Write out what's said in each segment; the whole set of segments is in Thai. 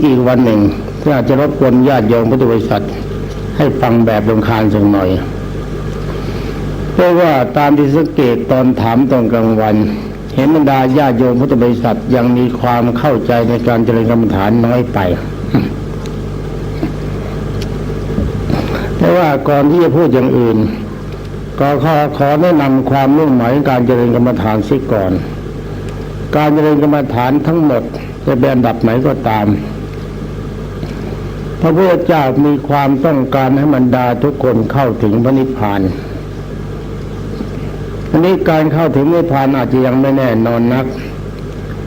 ที่อีกวันหนึ่งที่อาจจะรบกวนญาติโยมพุทธบริษัท ให้ฟังแบบลงคาญสักหน่อยเพราะว่าตามที่สังเกตตอนถามตอนกลางวัน เห็นบรรดาญาติโยมพุทธบริษัทยังมีความเข้าใจในการเจริญกรรมฐานน้อยไปแต่ว่าก่อนที่จะพูดอย่างอื่น ก็ขอขอแนะนำความมุ่งหมายการเจริญกรรมฐานเสียก่อน การเจริญกรรมฐานทั้งหมดจะเป็นอันดับไหนก็ตาม พระพุทธเจ้ามีความต้องการให้บรรดาทุกคนเข้าถึงพระนิพพานอันนี้การเข้าถึงนิพพานอาจจะยังไม่แน่นอนนัก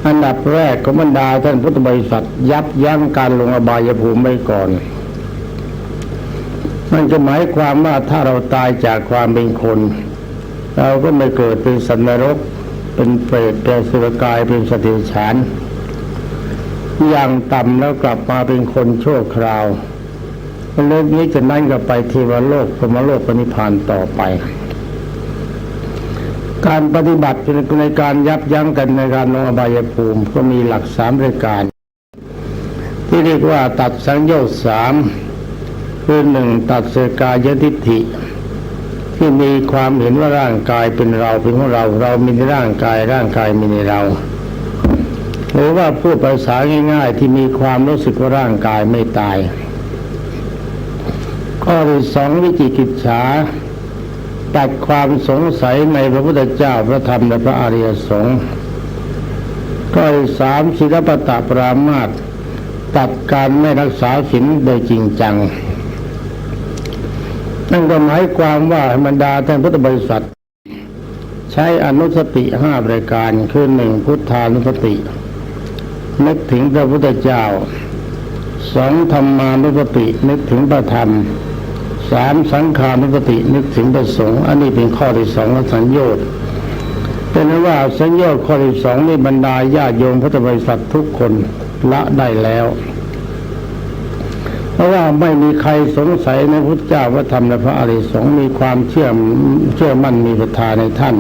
อันดับแรกของบรรดาท่านพุทธบริษัทยับยั้งการลงอบายภูมิไว้ก่อนมันจะหมายความว่าถ้าเราตายจากความเป็นคน เราก็ไม่เกิดเป็นสันนรก เป็นเปรตเป็นสุรกายเป็นสติฉาน อย่างต่ำแล้วกลับมาเป็นคนชั่วคราวเรื่องนี้จะนั่นก็ไปเทวโลกพรมโลกปณิพพานต่อไป การปฏิบัติในการยับยั้งกันในการลงอบายภูมิก็มีหลักสามรายการ ที่เรียกว่าตัดสังโยชน์สามคือหนึ่งตัดเสกายทิฏฐิ ที่มีความเห็นว่าร่างกายเป็นเราเป็นของเรา เรามีในร่างกายร่างกายมีในเรา หรือว่าพูดภาษาง่าย ๆ ที่มีความรู้สึกว่าร่างกายไม่ตาย ข้อที่สองวิจิกิจฉาตัดความสงสัยในพระพุทธเจ้าพระธรรมและพระอริยสงฆ์ข้อที่สามศิลปตะปรามาตตัดการไม่รักษาศีลโดยจริงจัง นั่นก็หมายความว่าบรรดาท่านพุทธบริษัท ใช้อนุสติห้าประการคือหนึ่งพุทธานุสติ นึกถึงพระพุทธเจ้าสองธรรมานุสตินึกถึงพระธรรมสามสังขานุสตินึกถึงพระสงฆ์อันนี้เป็นข้อที่สองสัญญาณเป็นว่าสัญญาข้อที่สองนี่บรรดาญาโยมพุทธบริษัททุกคนละได้แล้ว เพราะว่าไม่มีใครสงสัยในพุทธเจ้าพระธรรมและพระอริยสงฆ์มีความเชื่อมเชื่อมั่นมีศรัทธาในท่าน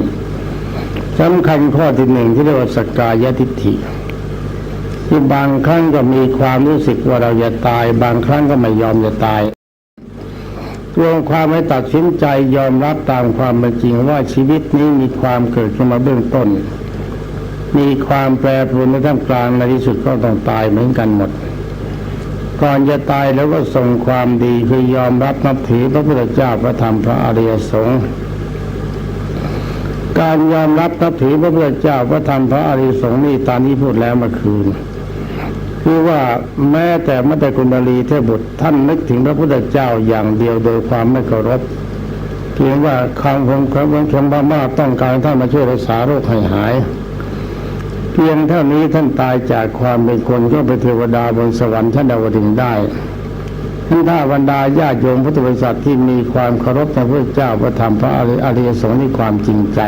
สำคัญข้อที่หนึ่งที่เรียกว่าสกกายทิฏฐิ ที่บางครั้งก็มีความรู้สึกว่าเราจะตาย บางครั้งก็ไม่ยอมจะตายรวมความไม่ตัดสินใจยอมรับตามความเป็นจริงว่าชีวิตนี้มีความเกิดขึ้นมาเบื้องต้น มีความแปรปรวนในท่ามกลางในที่สุดก็ต้องตายเหมือนกันหมด ก่อนจะตายแล้วก็ส่งความดีคือยอมรับนับถือพระพุทธเจ้าพระธรรมพระอริยสงฆ์การยอมรับนับถือพระพุทธเจ้าพระธรรมพระอริยสงฆ์นี่ตามที่พูดแล้วเมื่อคืน คือว่าแม้แต่มัตตกุณลีเทพบุตรท่านนึกถึงพระพุทธเจ้าอย่างเดียวโดยความไม่เคารพเพียงว่าคำของพระวงชมพม่าต้องการท่านมาช่วยรักษาโรคให้หาย เพียงเท่านี้ท่านตายจากความเป็นคนก็ไปเทวดาบนสวรรค์ชั้นดาวดึงได้ท่านถ้าบรรดาญาติโยมพุทธบริษัทที่มีความเคารพในพระเจ้าพระธรรมพระอริยสงฆ์ในความจริงใจ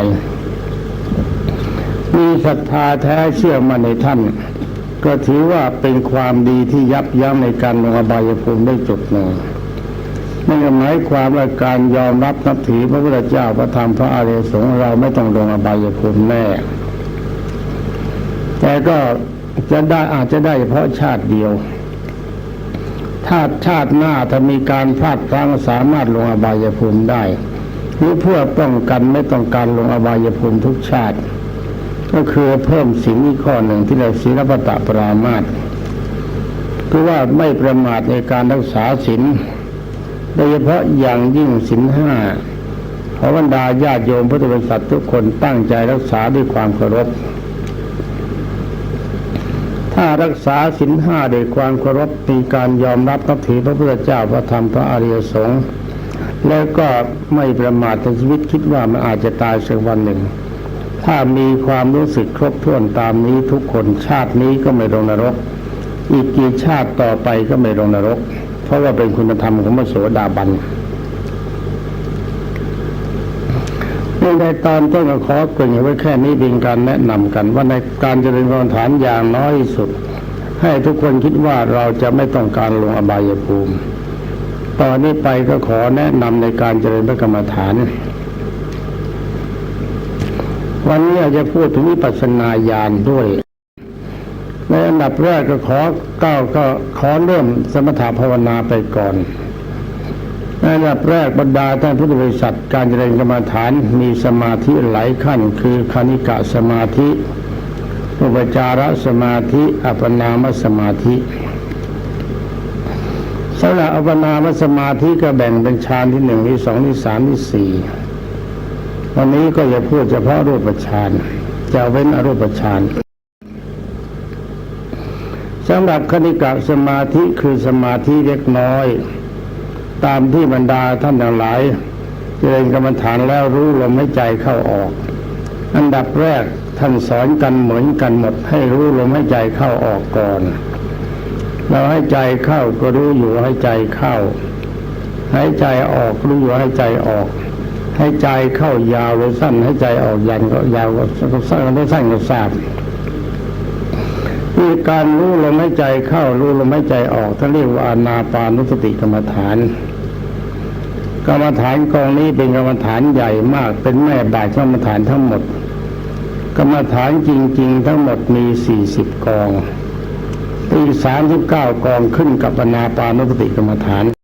มีศรัทธาแท้เชื่อมั่นในท่าน ก็ถือว่าเป็นความดีที่ยับยั้งในการลงอบายภูมิได้จุดหนึ่งนั่นหมายความว่าการยอมรับนับถือพระพุทธเจ้าพระธรรมพระอริยสงฆ์เราไม่ต้องลงอบายภูมิแน่ แต่ก็จะได้อาจจะได้เฉพาะชาติเดียว ถ้าชาติหน้าถ้ามีการพลาดพลั้งสามารถลงอบายภูมิได้หรือเพื่อป้องกันไม่ต้องการลงอบายภูมิทุกชาติ ก็คือเพิ่มสิ่งนี้ข้อหนึ่งที่เรียกศีลปตะปรามาตคือว่าไม่ประมาทในการรักษาศีลโดยเฉพาะอย่างยิ่งศีลห้าขอบรรดาญาติโยมพุทธบริษัททุกคนตั้งใจรักษาด้วยความเคารพ ถ้ารักษาศีลห้าโดยความเคารพมีการยอมรับนับถือพระพุทธเจ้าพระธรรมพระอริยสงฆ์แล้วก็ไม่ประมาทในชีวิตคิดว่ามันอาจจะตายสักวันหนึ่ง ถ้ามีความรู้สึกครบถ้วนตามนี้ทุกคนชาตินี้ก็ไม่ลงนรก อีกกี่ชาติต่อไปก็ไม่ลงนรก เพราะว่าเป็นคุณธรรมของพระโสดาบันในตอนต้นก็ขอเกริ่นไว้แค่นี้เป็นการแนะนำกันว่าในการเจริญกรรมฐานอย่างน้อยสุด ให้ทุกคนคิดว่าเราจะไม่ต้องการลงอบายภูมิ ตอนนี้ไปก็ขอแนะนำในการเจริญพระกรรมฐาน วันนี้อาจจะพูดถึงวิปัสสนาญาณด้วย ในอันดับแรกก็ขอก้าวก็ขอเริ่มสมถภาวนาไปก่อนในอันดับแรกบรรดาท่านพุทธบริษัทการเจริญกรรมฐานมีสมาธิหลายขั้น คือคณิกะสมาธิอุปจารสมาธิ อัปนามสมาธิสำหรับอัปปนามสมาธิก็แบ่งเป็นฌานที่หนึ่งที่สองที่สามที่สี่ วันนี้ก็จะพูดเฉพาะรูปฌานจะเว้นอรูปฌานสำหรับคณิกะสมาธิคือสมาธิเล็กน้อย ตามที่บรรดาท่านทั้งหลายเจริญกรรมฐานแล้วรู้ลมหายใจเข้าออก อันดับแรกท่านสอนกันเหมือนกันหมดให้รู้ลมหายใจเข้าออกก่อน เราให้ใจเข้าก็รู้อยู่ให้ใจเข้าให้ใจออกรู้อยู่ให้ใจออก ให้ใจเข้ายาวหรือสั้นให้ใจออกยันก็ยาวก็สั้นก็สั้นก็ทราบมีการรู้ลมหายใจเข้ารู้ลมหายใจออกท่านเรียกว่าอานาปานุสติกรรมฐาน กรรมฐานกองนี้เป็นกรรมฐานใหญ่มากเป็นแม่บาทกรรมฐานทั้งหมด กรรมฐานจริง ๆ ทั้งหมดมีสี่สิบกองอีกสามสิบเก้ากองขึ้นกับอนาปานุสติกรรมฐาน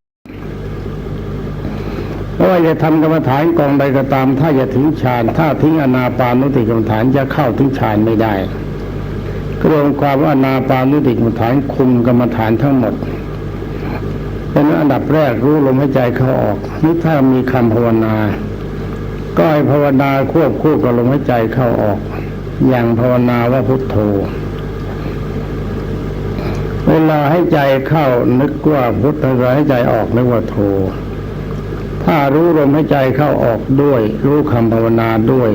จะทำกรรมฐานกองใดก็ตาม ถ้าจะถึงฌานถ้าทิ้งอนาปานุติกรรมฐานจะเข้าถึงฌานไม่ได้กรวมความว่านาปานุติกรรมฐานคุมกรรมฐานทั้งหมดเป็นอันดับแรกรู้ลมหายใจเข้าออกนี่ถ้ามีคำภาวนา ก็ให้ภาวนาควบคู่กับลมหายใจเข้าออก อย่างภาวนาว่าพุทโธเวลาให้ใจเข้านึกว่าพุทเวลาให้ใจออกนึกว่าโธ ถ้ารู้ลมหายใจเข้าออกด้วย รู้คำภาวนาด้วย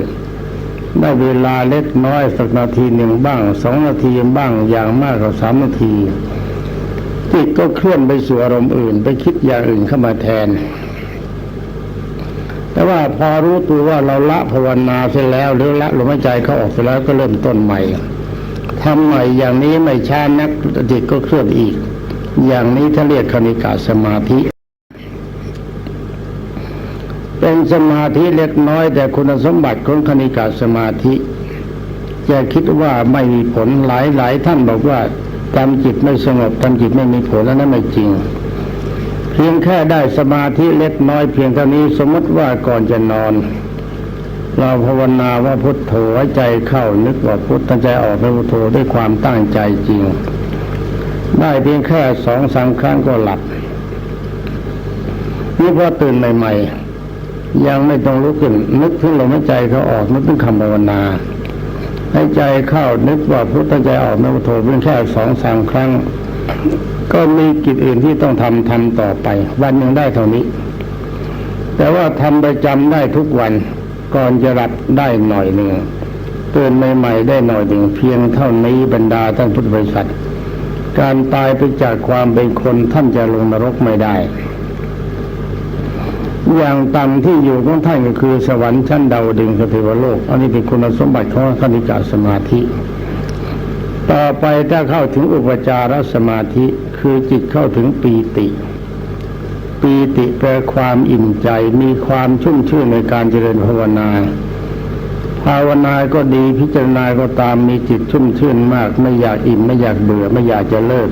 ได้เวลาเล็กน้อยสักนาทีหนึ่งบ้างสองนาทีบ้างอย่างมากกว่าสามนาทีจิตก็เคลื่อนไปสู่อารมณ์อื่น ไปคิดอย่างอื่นเข้ามาแทน แต่ว่าพอรู้ตัวว่าเราละภาวนาเสร็จแล้วหรือละลมหายใจเข้าออกเสร็จแล้วก็เริ่มต้นใหม่ทำใหม่อย่างนี้ไม่ช้านักจิตก็เคลื่อนอีก อย่างนี้ถ้าเรียกคณิกาสมาธิ เป็นสมาธิเล็กน้อย แต่คุณสมบัติของคณิกาสมาธิจะคิดว่าไม่มีผลหลายหลายท่านบอกว่าทำจิตไม่สงบทำจิตไม่มีผลแล้วนั่นไม่จริง เพียงแค่ได้สมาธิเล็กน้อยเพียงเท่านี้สมมติว่าก่อนจะนอน เราภาวนาว่าพุทโธใจเข้านึกว่าพุทธใจออกเป็นพุทโธด้วยความตั้งใจจริง ได้เพียงแค่สองสามครั้งก็หลับนี่พอตื่นใหม่ ๆ ยังไม่ต้องลุกขึ้น นึกถึงลมหายใจเขาออกนึกถึงคำภาวนาให้ใจเข้านึกว่าพุทธใจออกนึกว่าโทเพียงแค่สองสามครั้ง ก็มีกิจอื่นที่ต้องทำทำต่อไป วันหนึ่งได้เท่านี้ แต่ว่าทำประจำได้ทุกวันก่อนจะหลับได้หน่อยหนึ่งเตื่นใหม่ๆได้หน่อยหนึ่งเพียงเท่านี้บรรดาท่านพุทธบริษัท การตายไปจากความเป็นคนท่านจะลงนรกไม่ได้ อย่างต่ำที่อยู่ของท่านก็คือสวรรค์ชั้นดาวดึงสเทวโลก อันนี้เป็นคุณสมบัติของคณิกาสมาธิ ต่อไปถ้าเข้าถึงอุปจารสมาธิคือจิตเข้าถึงปีติ ปีติแปลความอิ่มใจมีความชุ่มชื่นในการเจริญภาวนา ภาวนาก็ดีพิจารณาก็ตามมีจิตชุ่มชื่นมาก ไม่อยากอิ่มไม่อยากเบื่อไม่อยากจะเลิก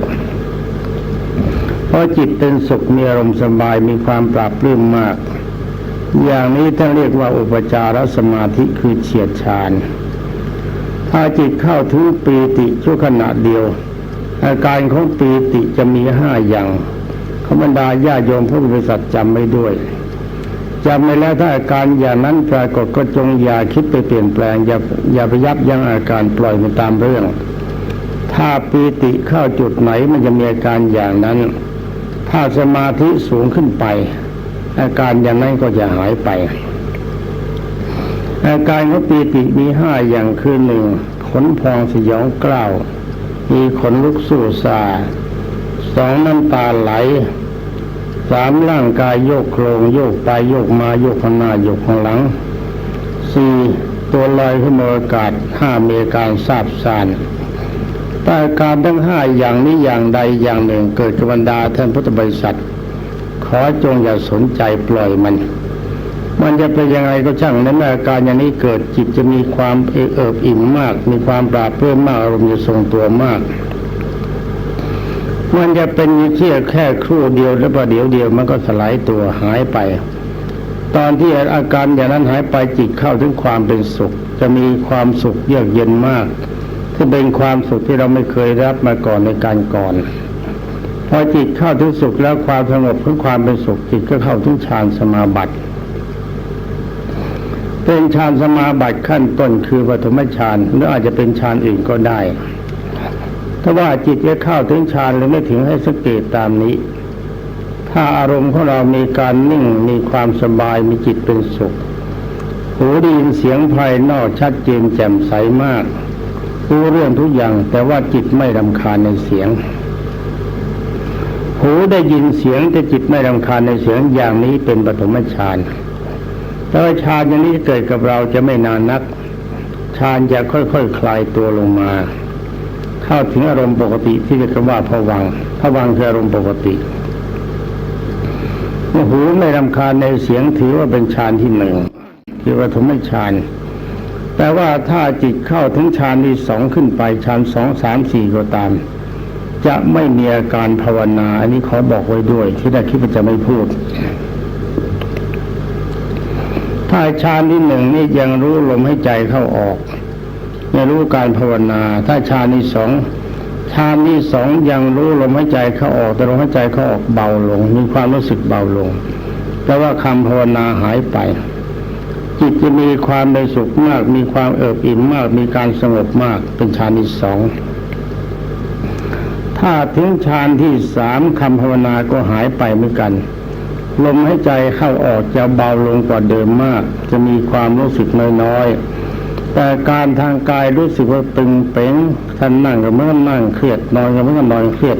เพราะจิตเป็นสุขมีอารมณ์สบายมีความปราบปลื้มมาก อย่างนี้ท่านเรียกว่าอุปจารสมาธิคือเฉียดฌานถ้าจิตเข้าถึงปีติชั่วขณะเดียว อาการของปีติจะมีห้าอย่างขบรรดาญาโยมผู้บริษัทจำไม่ด้วยจำไม่แล้วถ้าอาการอย่างนั้นปรากฏก็จงอย่าคิดไปเปลี่ยนแปลงอย่าอย่าไปยับยั้งอาการปล่อยมันตามเรื่อง ถ้าปีติเข้าจุดไหนมันจะมีอาการอย่างนั้น ถ้าสมาธิสูงขึ้นไป อาการอย่างนั้นก็จะหายไป อาการของปีติมีห้าอย่างคือหนึ่งขนพองสยองกล้าว มีขนลุกสู้ซาสองน้ำตาไหลสามร่างกายโยกโครงโยกไปโยกมาโยกข้างหน้าโยกข้างหลังสี่ตัวลอยขึ้นบนอากาศห้ามีอาการซาบซ่านแต่การทั้งห้าอย่างนี้อย่างใดอย่างหนึ่งเกิดกับบรรดาท่านพุทธบริษัท อจงอย่าสนใจปล่อยมัน มันจะเป็นยังไงก็ช่างในเมื่อาการอย่างนี้เกิดจิตจะมีความเออิบอิ่มมาก มีความปราบเพื่อมมากอารมณ์จะทรงตัวมากมันจะเป็นเชี่ยแค่ครู่เดียวแล้วประเดี๋ยวเดียวมันก็สลายตัวหายไป ตอนที่อาการอย่างนั้นหายไปจิตเข้าถึงความเป็นสุข จะมีความสุขเยือกเย็นมากที่เป็นความสุขที่เราไม่เคยรับมาก่อนในการก่อน พอจิตเข้าถึงสุขแล้วความสงบของความเป็นสุขจิตก็เข้าถึงฌานสมาบัติ เป็นฌานสมาบัติขั้นต้นคือปฐมฌานหรืออาจจะเป็นฌานอื่นก็ได้ ถ้าว่าจิตจะเข้าถึงฌานหรือไม่ถึงให้สังเกตตามนี้ ถ้าอารมณ์ของเรามีการนิ่งมีความสบายมีจิตเป็นสุขหูได้ยินเสียงภายนอกชัดเจนแจ่มใสมากรู้เรื่องทุกอย่างแต่ว่าจิตไม่รำคาญในเสียง หูได้ยินเสียงแต่จิตไม่รำคาญในเสียงอย่างนี้เป็นปฐมฌานแต่ว่าฌานอย่างนี้เกิดกับเราจะไม่นานนักฌานจะค่อยๆคคลายตัวลงมา เข้าถึงอารมณ์ปกติที่เรียกว่าผวังผวังคืออารมณ์ปกติหูไม่รำคาญในเสียงถือว่าเป็นฌานที่หนึ่งคือปฐมฌานแต่ว่าถ้าจิตเข้าถึงฌานที่สองขึ้นไปฌานสองสามสี่ก็ตาม จะไม่มีอาการภาวนา อันนี้ขอบอกไว้ด้วย ที่ได้คิดว่าจะไม่พูด ถ้าฌานที่หนึ่งนี่ยังรู้ลมให้ใจเข้าออกยังรู้การภาวนา ถ้าฌานที่สองฌานที่สองยังรู้ลมหายใจเข้าออก แต่ลมหายใจเข้าออกเบาลง มีความรู้สึกเบาลงแต่ว่าคำภาวนาหายไป จิตจะมีความเป็นสุขมาก มีความเอิบอิ่มมาก มีการสงบมากเป็นฌานที่สอง ถ้าถึงฌานที่สามคำภาวนาก็หายไปเหมือนกัน ลมหายใจเข้าออกจะเบาลงกว่าเดิมมาก จะมีความรู้สึกน้อยๆแต่การทางกายรู้สึกว่าตึงเป๋งท่านนั่งก็เมื่อนั่งเครียดนอนก็เมื่อนอนเครียด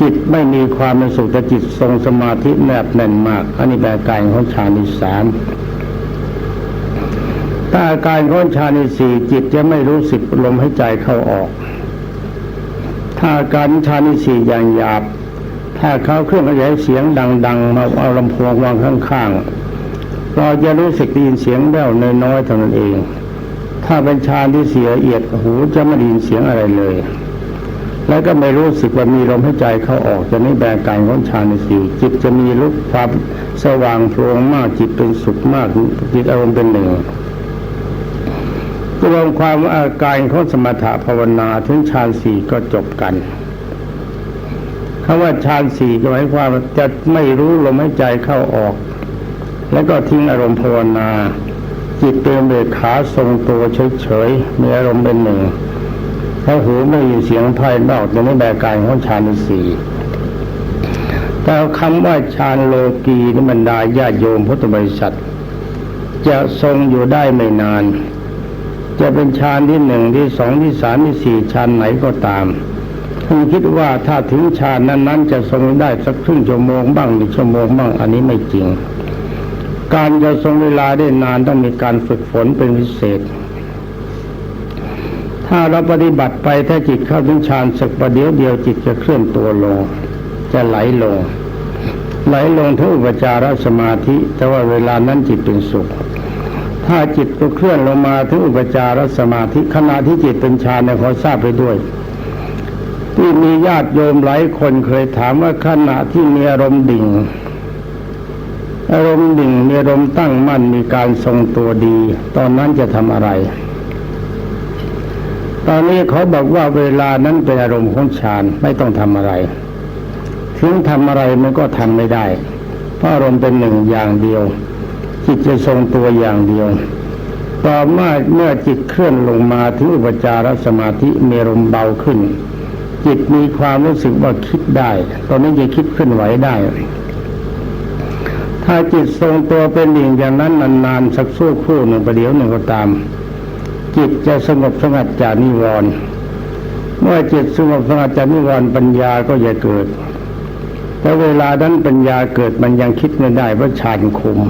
จิตไม่มีความเป็นสุขแต่จิตทรงสมาธิแนบแน่นมากอันนี้แบบอาการของฌานที่สามถ้าอาการของฌานที่สี่จิตจะไม่รู้สึกลมหายใจเข้าออก ถ้าการฌานี่สี่อย่างหยาบ ถ้าเขาเครื่องขยายเสียงดัง ๆ มาเอาลำโพงวางข้างๆ เราจะรู้สึกได้ยินเสียงแว่วน้อยๆเท่านั้นเอง ถ้าเป็นฌานที่เสียละเอียดหูจะไม่ได้ยินเสียงอะไรเลย แล้วก็ไม่รู้สึกว่ามีลมหายใจเข้าออกจะไม่แบ่งการของฌานี่สี่จิตจะมีรูปความสว่างโพลงมากจิตเป็นสุขมากจิตอารมณ์เป็นหนึ่ง รวมความอาการของสมถะภาวนาถึงฌานสี่ก็จบกันคำว่าฌานสี่ก็หมายความจะไม่รู้ลมหายใจเข้าออก แล้วก็ทิ้งอารมณ์ภาวนา จิตเป็นเบกขาทรงตัวเฉยๆมีอารมณ์เป็นหนึ่งถ้าหูไม่ยินเสียงภายนอกจะไม่แบบการของฌานสี่แต่คำว่าฌานโลกีนี่บรรดาญาโยมพุทธบริษัท จะทรงอยู่ได้ไม่นาน จะเป็นฌานที่หนึ่งที่สองที่สามที่สี่ฌานไหนก็ตามท่านคิดว่าถ้าถึงฌานนั้นๆ จะทรงได้สักครึ่งชั่วโมงบ้างหนึ่งชั่วโมงบ้างอันนี้ไม่จริง การจะทรงเวลาได้นานต้องมีการฝึกฝนเป็นพิเศษ ถ้าเราปฏิบัติไปถ้าจิตเข้าถึงฌานสักประเดี๋ยวเดียวจิตจะเคลื่อนตัวลง จะไหลลง ไหลลงทั้งอุปจารสมาธิ แต่ว่าเวลานั้นจิตเป็นสุข ถ้าจิตก็เคลื่อนลงมาถึงอุปจารสมาธิขณะที่จิตเป็นฌานเนี่ยขอทราบไปด้วย ที่มีญาติโยมหลายคนเคยถามว่าขณะที่มีอารมณ์ดิ่ง อารมณ์ดิ่งมีอารมณ์ตั้งมั่นมีการทรงตัวดี ตอนนั้นจะทำอะไร ตอนนี้เขาบอกว่าเวลานั้นเป็นอารมณ์ของฌานไม่ต้องทำอะไรถึงทำอะไรมันก็ทำไม่ได้เพราะอารมณ์เป็นหนึ่งอย่างเดียว จิตจะทรงตัวอย่างเดียว ต่อมาเมื่อจิตเคลื่อนลงมาถึงอุปจารสมาธิเมีอารมเบาขึ้น จิตมีความรู้สึกว่าคิดได้ ตอนนี้จะคิดเคลื่อนไหวได้ ถ้าจิตทรงตัวเป็นหนึ่งอย่างนั้นนานๆสักสู้คู่หนึ่งประเดี๋ยวหนึ่งก็ตาม จิตจะสงบสงัดจากนิวรณ์เมื่อจิตสงบสงัดจากนิวรณ์ปัญญาก็จะเกิดแต่เวลานั้นปัญญาเกิดมันยังคิดไม่ได้เพราะฌานคุม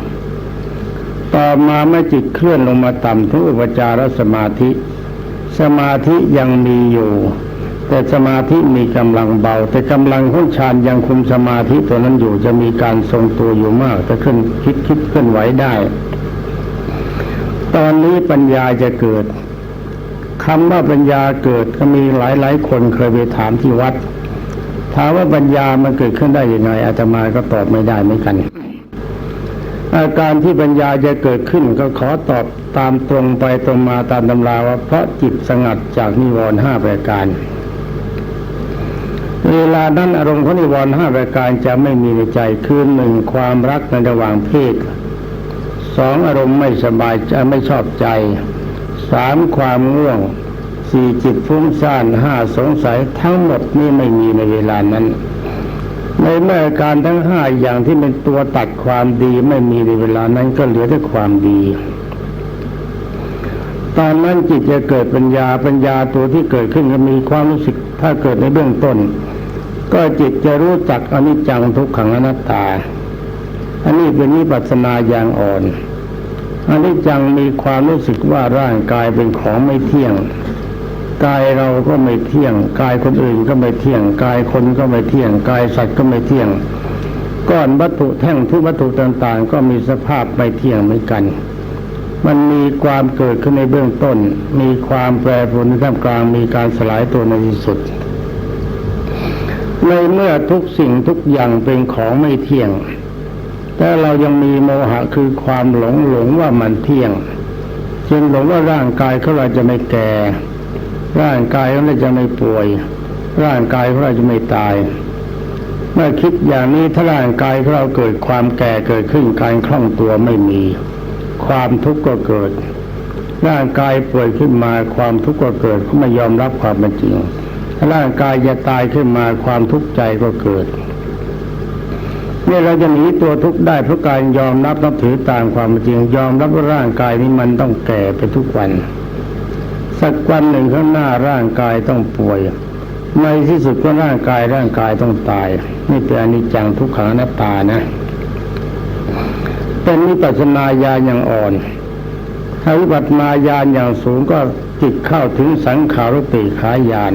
ต่อมาเมื่อจิตเคลื่อนลงมาต่ำถึงอุปจารสมาธิ สมาธิยังมีอยู่ แต่สมาธิมีกำลังเบา แต่กำลังของฌานยังคุมสมาธิตัวนั้นอยู่จะมีการทรงตัวอยู่มากจะขึ้นคิดคิดเคลื่อนไหวได้ ตอนนี้ปัญญาจะเกิดคำว่าปัญญาเกิดก็มีหลายหลายคนเคยไปถามที่วัดถามว่าปัญญามันเกิดขึ้นได้ยังไงอาตมาก็ตอบไม่ได้เหมือนกัน อาการที่ปัญญาจะเกิดขึ้นก็ขอตอบตามตรงไปตรงมาตามตำราว่าเพราะจิตสงัดจากนิวรณ์ห้าประการ เวลานั้นอารมณ์ของนิวรณ์ห้าประการจะไม่มีในใจคือหนึ่งความรักในระหว่างเพศสองอารมณ์ไม่สบายใจไม่ชอบใจสามความง่วงสี่จิตฟุ้งซ่านห้าสงสัยทั้งหมดนี่ไม่มีในเวลานั้น ในเมื่อการทั้งห้าอย่างที่เป็นตัวตัดความดีไม่มีในเวลานั้นก็เหลือแต่ความดี ตอนนั้นจิตจะเกิดปัญญาปัญญาตัวที่เกิดขึ้นก็มีความรู้สึกถ้าเกิดในเบื้องต้น ก็จิตจะรู้จักอนิจจังทุกขังอนัตตา อันนี้เป็นนิปัสสนาอย่างอ่อนอนิจจังมีความรู้สึกว่าร่างกายเป็นของไม่เที่ยง กายเราก็ไม่เที่ยง กายคนอื่นก็ไม่เที่ยง กายคนก็ไม่เที่ยง กายสัตว์ก็ไม่เที่ยง ก้อนวัตถุแท่งทุกวัตถุต่างๆ ก็มีสภาพไม่เที่ยงเหมือนกัน มันมีความเกิดขึ้นในเบื้องต้น มีความแปรปรวนในท่ามกลาง มีการสลายตัวในที่สุด ในเมื่อทุกสิ่งทุกอย่างเป็นของไม่เที่ยง แต่เรายังมีโมหะคือความหลงหลงว่ามันเที่ยง จึงหลงว่าร่างกายของเราจะไม่แก่ ร่างกายของเราจะไม่ป่วย ร่างกายของเราจะไม่ตาย เมื่อคิดอย่างนี้ถ้าร่างกายของเราเกิดความแก่เกิดขึ้นการคล่องตัวไม่มี ความทุกข์ก็เกิด ร่างกายป่วยขึ้นมาความทุกข์ก็เกิดเขาไม่ยอมรับความเป็นจริงร่างกายจะตายขึ้นมาความทุกข์ใจก็เกิดเนี่ยเราจะหนีตัวทุกข์ได้เพราะการยอมรับนับถือตามความเป็นจริงยอมรับว่าร่างกายนี้มันต้องแก่ไปทุกวัน สักวันหนึ่งข้างหน้าร่างกายต้องป่วย ในที่สุดก็ร่างกายร่างกายต้องตาย นี่เป็นอนิจจังทุกขังนัตตานะ เป็นนิปัสสนาญาณอย่างอ่อนถ้าวิปัสสนาญาณอย่างสูงก็จิตเข้าถึงสังขารุติขายาน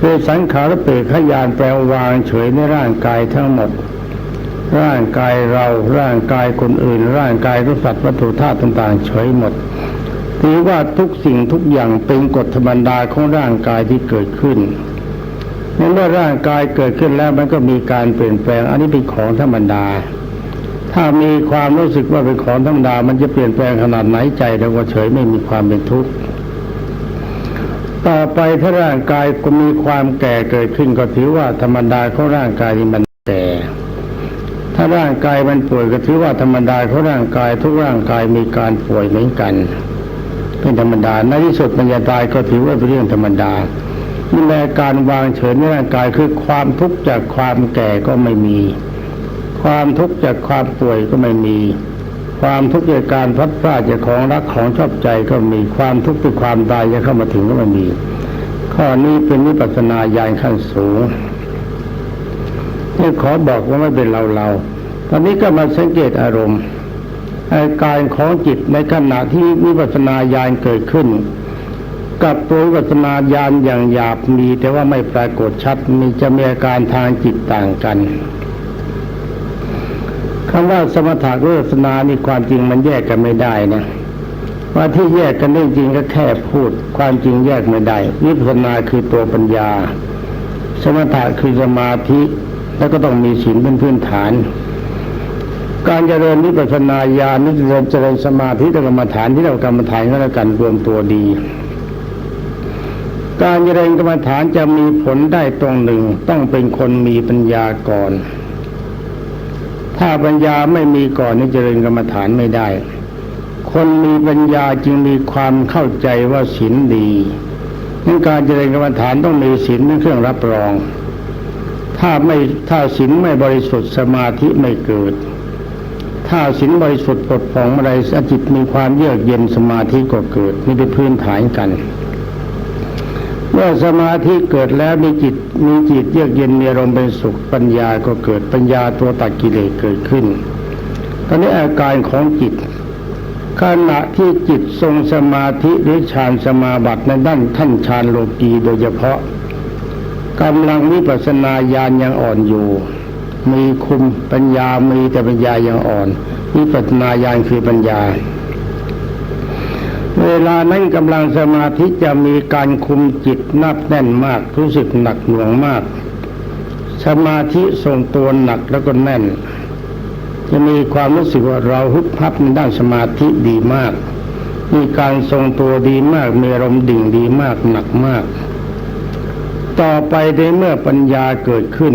คือสังขารติขายานแปลวางเฉยในร่างกายทั้งหมด ร่างกายเราร่างกายคนอื่น ร่างกายทุกสัตว์วัตถุธาตุต่างๆ เฉยหมด ถือว่าทุกสิ่งทุกอย่างเป็นกฎธรรมดาของร่างกายที่เกิดขึ้นเมื่อร่างกายเกิดขึ้นแล้วมันก็มีการเปลี่ยนแปลง อันนี้เป็นของธรรมดา ถ้ามีความรู้สึกว่าเป็นของธรรมดา มันจะเปลี่ยนแปลงขนาดไหนใจเราก็เฉยไม่มีความเป็นทุกข์ต่อไปถ้าร่างกายก็มีความแก่เกิดขึ้นก็ถือว่าธรรมดาของร่างกายมันแก่ถ้าร่างกายมันป่วยก็ถือว่าธรรมดาของร่างกายทุกร่างกายมีการป่วยเหมือนกัน เป็นธรรมดาในที่สุดมันจะตายก็ถือว่าเป็นเรื่องธรรมดานี่แหละการวางเฉยในร่างกายคือความทุกข์จากความแก่ก็ไม่มี ความทุกข์จากความป่วยก็ไม่มี ความทุกข์จากการพัดพรากจากของรักของชอบใจก็มีความทุกข์จากความตายจะเข้ามาถึงก็ไม่มี ข้อนี้เป็นวิปัสสนาญาณขั้นสูงนี่ขอบอกว่าไม่เป็นเราเราตอนนี้ก็มาสังเกตอารมณ์ อาการของจิตในขณะที่วิปัสสนาญาณเกิดขึ้น กับตัววิปัสสนาญาณอย่างหยาบมีแต่ว่าไม่ปรากฏชัดมีจะมีอาการทางจิตต่างกันคำว่าสมถะวิปัสสนานี่ความจริงมันแยกกันไม่ได้นะว่าที่แยกกันได้จริงก็แค่พูด ความจริงแยกไม่ได้วิปัสสนาคือตัวปัญญา สมถะคือสมาธิแล้วก็ต้องมีศีลเป็นพื้นฐาน การเจริญวิปัสสนาญาณนี่เจริญเจริญสมาธิกรรมฐานที่เรากรรมฐานก็แล้วกันรวมตัวดี การเจริญกรรมฐานจะมีผลได้ตรงหนึ่ง ต้องเป็นคนมีปัญญาก่อน ถ้าปัญญาไม่มีก่อนนี่เจริญกรรมฐานไม่ได้ คนมีปัญญาจึงมีความเข้าใจว่าศีลดีนั้นการเจริญกรรมฐานต้องมีศีลเป็นเครื่องรับรอง ถ้าไม่ถ้าศีลไม่บริสุทธิ์สมาธิไม่เกิด ถ้าศีลบริสุทธิ์ปลดผ่องอะไรจิตมีความเยือกเย็นสมาธิก็เกิดนี่เป็นพื้นฐานกัน เมื่อสมาธิเกิดแล้วมีจิตมีจิตเยือกเย็นมีอารมณ์เป็นสุขปัญญาก็เกิดปัญญาตัวตัดกิเลสเกิดขึ้น ตอนนี้อาการของจิตขณะที่จิตทรงสมาธิหรือฌานสมาบัติในด้านท่านฌานโลกีโดยเฉพาะกำลังวิปัสสนาญาณยังอ่อนอยู่ มีคุมปัญญามีแต่ปัญญายังอ่อนวิปัสนาญาณคือปัญญา เวลานั้นกำลังสมาธิจะมีการคุมจิตนับแน่นมาก รู้สึกหนักหน่วงมาก สมาธิทรงตัวหนักแล้วก็แน่น จะมีความรู้สึกว่าเราฮึบพับในด้านสมาธิดีมาก มีการทรงตัวดีมากมีอารมณ์ดิ่งดีมากหนักมาก ต่อไปในเมื่อปัญญาเกิดขึ้น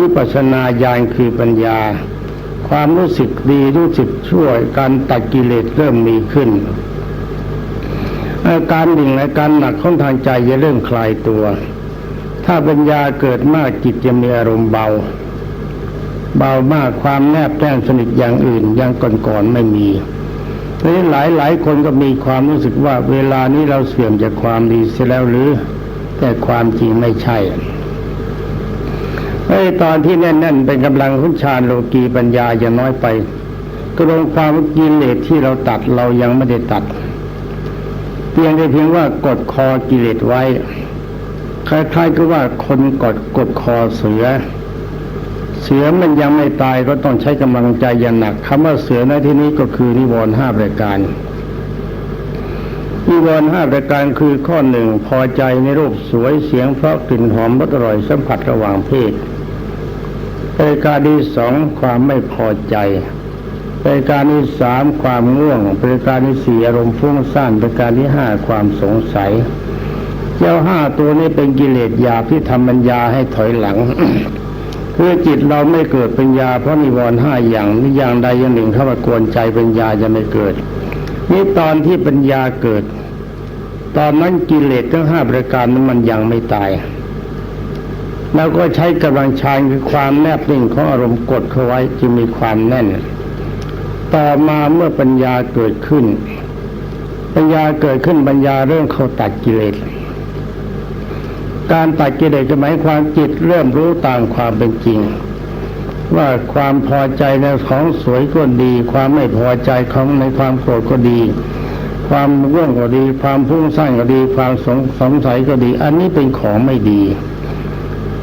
วิปัสนาญาณคือปัญญา ความรู้สึกดีรู้สึกช่วยการตัดกิเลสเริ่มมีขึ้นอาการดิ่งและการหนักของทางใจจะเริ่มคลายตัว ถ้าปัญญาเกิดมากจิตจะมีอารมณ์เบา เบามากความแนบแน่นสนิทอย่างอื่นอย่างก่อนๆไม่มีนั้หลายหลายคนก็มีความรู้สึกว่าเวลานี้เราเสื่อมจากความดีเสียแล้วหรือ แต่ความจริงไม่ใช่ ไอ้ตอนที่แน่น ๆ เป็นกำลังขุนชาญโลกีปัญญาจะน้อยไปก็ลงความกิเลสที่เราตัดเรายังไม่ได้ตัด เพียงแต่เพียงว่ากดคอกิเลสไว้ คล้ายๆก็ว่าคนกดกดคอเสือ เสือมันยังไม่ตายก็ต้องใช้กำลังใจอย่างหนักคำว่าเสือในที่นี้ก็คือนิวรณ์ห้าประการนิวรณ์ห้าประการคือข้อหนึ่งพอใจในรูปสวยเสียงเพราะกลิ่นหอมรสอร่อยสัมผัสระหว่างเพศ ประการที่สองความไม่พอใจประการที่สามความง่วงประการที่สี่อารมณ์ฟุ้งซ่านประการที่ห้าความสงสัย เจ้าห้าตัวนี้เป็นกิเลสยาที่ทำปัญญาให้ถอยหลังคือจิตเราไม่เกิดปัญญาเพราะนิวรณ์ห้าอย่างนี้อย่างใดอย่างหนึ่งเข้ามากวนใจปัญญาจะไม่เกิด นี่ตอนที่ปัญญาเกิด ตอนนั้นกิเลสทั้งห้าประการนั้นมันยังไม่ตาย แล้วก็ใช้กำลังชานคือความแนบนิ่งของอารมณ์กดเข้าไว้จึงมีความแน่น ต่อมาเมื่อปัญญาเกิดขึ้น ปัญญาเกิดขึ้นปัญญาเริ่มเข้าตัดกิเลสการตัดกิเลสหมายความจิตเริ่มรู้ตามความเป็นจริง ว่าความพอใจในของสวยก็ดี ความไม่พอใจของในความโกรธก็ดี ความร่วงก็ดี ความพุ่งสร้างก็ดี ความสงสงสัยก็ดี อันนี้เป็นของไม่ดี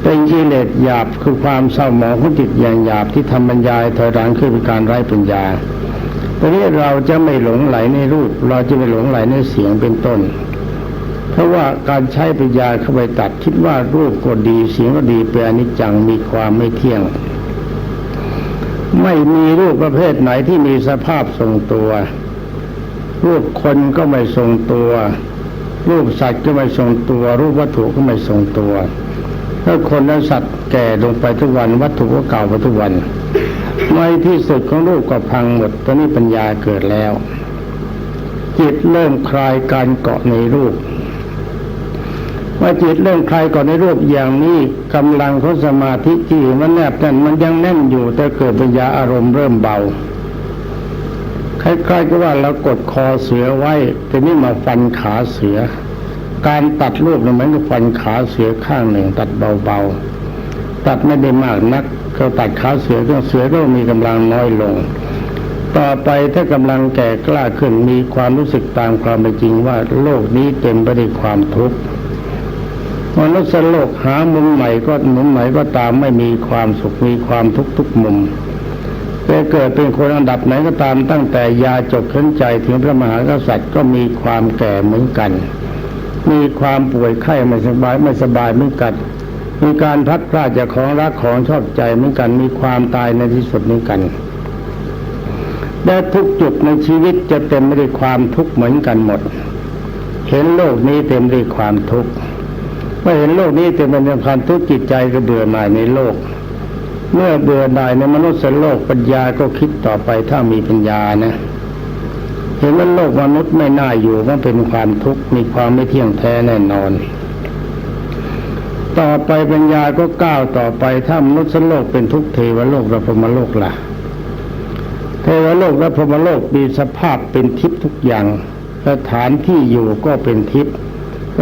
เป็นกิเลสหยาบคือความเศร้าหมองของจิตอย่างหยาบที่ทำบรรยายถอยหลังคือเป็นการไร้ปัญญาตอนนี้เราจะไม่หลงไหลในรูป เราจะไม่หลงไหลในเสียงเป็นต้น เพราะว่าการใช้ปัญญาเข้าไปตัดคิดว่ารูปก็ดีเสียงก็ดีเป็นอนิจจังมีความไม่เที่ยง ไม่มีรูปประเภทไหนที่มีสภาพทรงตัว รูปคนก็ไม่ทรงตัว รูปสัตว์ก็ไม่ทรงตัว รูปวัตถุก็ไม่ทรงตัว ถ้าคนและสัตว์แก่ลงไปทุกวันวัตถุก็เก่าไปทุกวันในที่สุดของรูปก็พังหมดตอนนี้ปัญญาเกิดแล้ว จิตเริ่มคลายการเกาะในรูปว่าจิตเริ่มคลายเกาะในรูปอย่างนี้กำลังของสมาธิที่มันแนบแน่นมันยังแน่นอยู่แต่เกิดปัญญาอารมณ์เริ่มเบาคล้ายๆกับว่าเรากดคอเสือไว้แต่นี่มาฟันขาเสือ การตัดรูปเนี่ยเหมือนกับฟันขาเสือข้างหนึ่ง ตัดเบาๆ ตัดไม่ได้มากนัก ก็ตัดขาเสือก็เสือก็มีกำลังน้อยลง ต่อไปถ้ากำลังแก่กล้าขึ้นมีความรู้สึกตามความเป็นจริงว่าโลกนี้เต็มไปด้วยความทุกข์มนุษย์โลกหามุมใหม่ก็มุมไหนก็ตามไม่มีความสุขมีความทุกข์ทุกมุมจะเกิดเป็นคนอันดับไหนก็ตามตั้งแต่ยาจบขึ้นใจถึงพระมหากษัตริย์ก็มีความแก่เหมือนกัน มีความป่วยไข้ไม่สบายไม่สบายเหมือนกันมีการพัดพลาดจากของรักของชอบใจเหมือนกัน มีความตายในที่สุดเหมือนกันและทุกจุดในชีวิตจะเต็มไปด้วยความทุกข์เหมือนกันหมด เห็นโลกนี้เต็มด้วยความทุกข์เมื่อเห็นโลกนี้เต็มไปด้วยความทุกข์จิตใจก็เบื่อหน่ายในโลก เมื่อเบื่อหน่ายในมนุษย์โลกปัญญาก็คิดต่อไปถ้ามีปัญญานะ เห็นว่าโลกมนุษย์ไม่น่าอยู่มันเป็นความทุกข์มีความไม่เที่ยงแท้แน่นอน ต่อไปปัญญาก็ก้าวต่อไปถ้ามนุษย์โลกเป็นทุกข์เทวโลกและพรหมโลกล่ะเทวโลกและพรหมโลกมีสภาพเป็นทิพย์ทุกอย่างสถานที่อยู่ก็เป็นทิพย์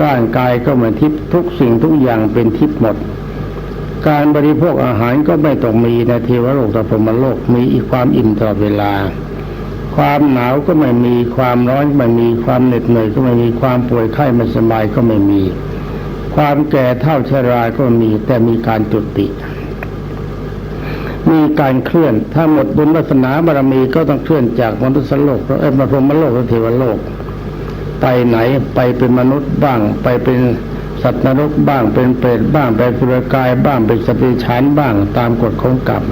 ร่างกายก็เหมือนทิพย์ทุกสิ่งทุกอย่างเป็นทิพย์หมด การบริโภคอาหารก็ไม่ต้องมีในเทวโลกและพรหมโลกมีอีกความอิ่มตลอดเวลา ความหนาวก็ไม่มีความร้อนไม่มีความเหน็ดเหนื่อยก็ไม่มีความป่วยไข้ไม่สบายก็ไม่มี ความแก่เท่าชราก็มีแต่มีการจุติ มีการเคลื่อนถ้าหมดบุญวาสนาบารมีก็ต้องเคลื่อนจากมนุษย์โลกเอ้ยมาพรหมโลกและเทวโลก ไปไหนไปเป็นมนุษย์บ้าง ไปเป็นสัตว์นรกบ้างเป็นเปรตบ้างเป็นสุรกายบ้างเป็นสติฉานบ้างตามกฎของกรรม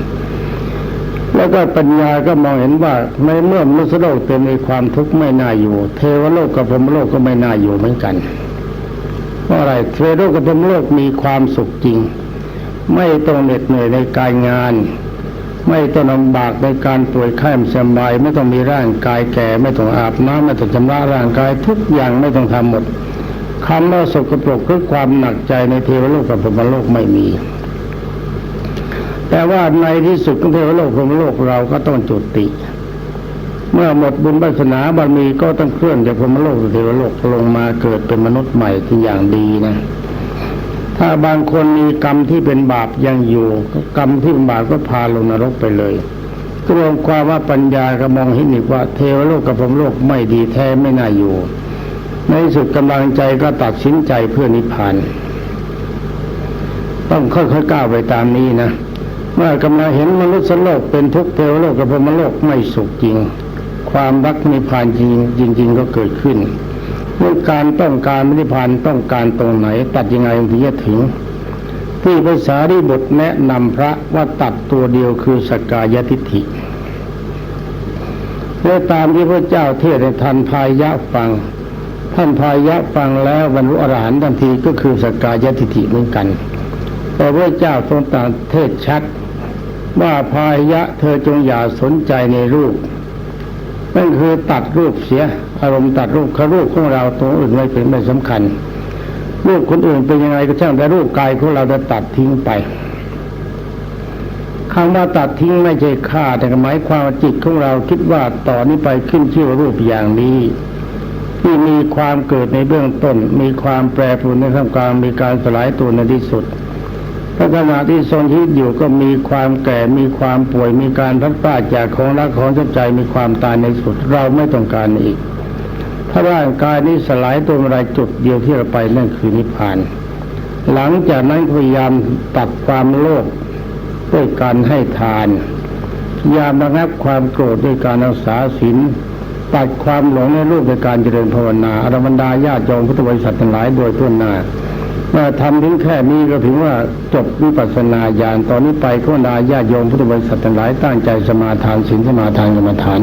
แล้วก็ปัญญาก็มองเห็นว่าในเมื่อมนุษย์โลกเต็มไปความทุกข์ไม่น่าอยู่ เทวโลกกับพรหมโลกก็ไม่น่าอยู่เหมือนกันเพราะอะไรเทวโลกกับพรหมโลกมีความสุขจริง ไม่ต้องเหน็ดเหนื่อยในการงาน ไม่ต้องลำบากในการป่วยไข้สบายไม่ต้องมีร่างกายแก่ ไม่ต้องอาบน้ำไม่ต้องชำระร่างกายทุกอย่างไม่ต้องทำหมดคำว่าสกปรกคือความหนักใจในเทวโลกกับพรหมโลกไม่มี แต่ว่าในที่สุดของเทวโลกพรหมโลกเราก็ต้องจุติ เมื่อหมดบุญวาสนาบารมีก็ต้องเคลื่อนจากพรมโลกเทวโลกลงมาเกิดเป็นมนุษย์ใหม่ที่อย่างดีนะ ถ้าบางคนมีกรรมที่เป็นบาปยังอยู่กรรมที่เป็นบาปก็พาลงนรกไปเลยก็รวมความว่าปัญญาก็มองเห็นอีกว่า เทวโลกกับพรมโลกไม่ดีแท้ไม่น่าอยู่ ในที่สุดกำลังใจก็ตัดสินใจเพื่อนิพพานต้องค่อยๆก้าวไปตามนี้นะ เมื่อกำลังเห็นมนุษย์โลกเป็นทุกข์เทวโลกกับพรมโลกไม่สุขจริง ความรักนิพพานจริงจริง ๆ ก็เกิดขึ้นเมื่อการต้องการนิพพานต้องการตรงไหน ตัดยังไงถึงจะถึง ที่ภาษาดิบทแนะนำพระว่าตัดตัวเดียวคือสกกายทิฏฐิเมื่อตามที่พระเจ้าเทศให้ท่านพายะฟัง ท่านพายะฟังแล้วบรรลุอรหันต์ทันทีก็คือสกกายทิฏฐิเหมือนกัน แต่พระเจ้าทรงตรัสเทศชัด ว่าพายะเธอจงอย่าสนใจในรูปนั่นคือตัดรูปเสีย อารมณ์ตัดรูปครูปของเราตัวอื่นไม่เป็นไม่สำคัญ รูปคนอื่นเป็นยังไงก็ช่างแต่รูปกายของเราจะตัดทิ้งไปคำว่าตัดทิ้งไม่ใช่ฆ่าแต่หมายความว่าจิตของเราคิดว่าต่อนนี้ไปขึ้นชื่อว่ารูปอย่างนี้ที่มีความเกิดในเบื้องต้น มีความแปรปรวนในท่ามกลางมีการสลายตัวในที่สุด พระขณะที่ทรงชีวิตอยู่ก็มีความแก่มีความป่วยมีการพัดพลาดจากของรักของชอบใจมีความตายในสุดเราไม่ต้องการอีก ถ้าร่างกายนี้สลายตัวเมื่อไรจุดเดียวที่เราไปนั่นคือนิพพาน หลังจากนั้นพยายามตัดความโลภด้วยการให้ทานพยายามระงับความโกรธด้วยการรักษาศีลตัดความหลงในรูปด้วยการเจริญภาวนาอรบรรดาญาติโยมพุทธบริษัททั้งหลายโดยทั่วหน้า ทำถึงแค่นี้ก็ถือว่าจบวิปัสสนาญาณตอนนี้ไปขอนาญาติโยมพุทธบริษัททั้งหลายตั้งใจสมาทานศีลสมาทานกรรมฐาน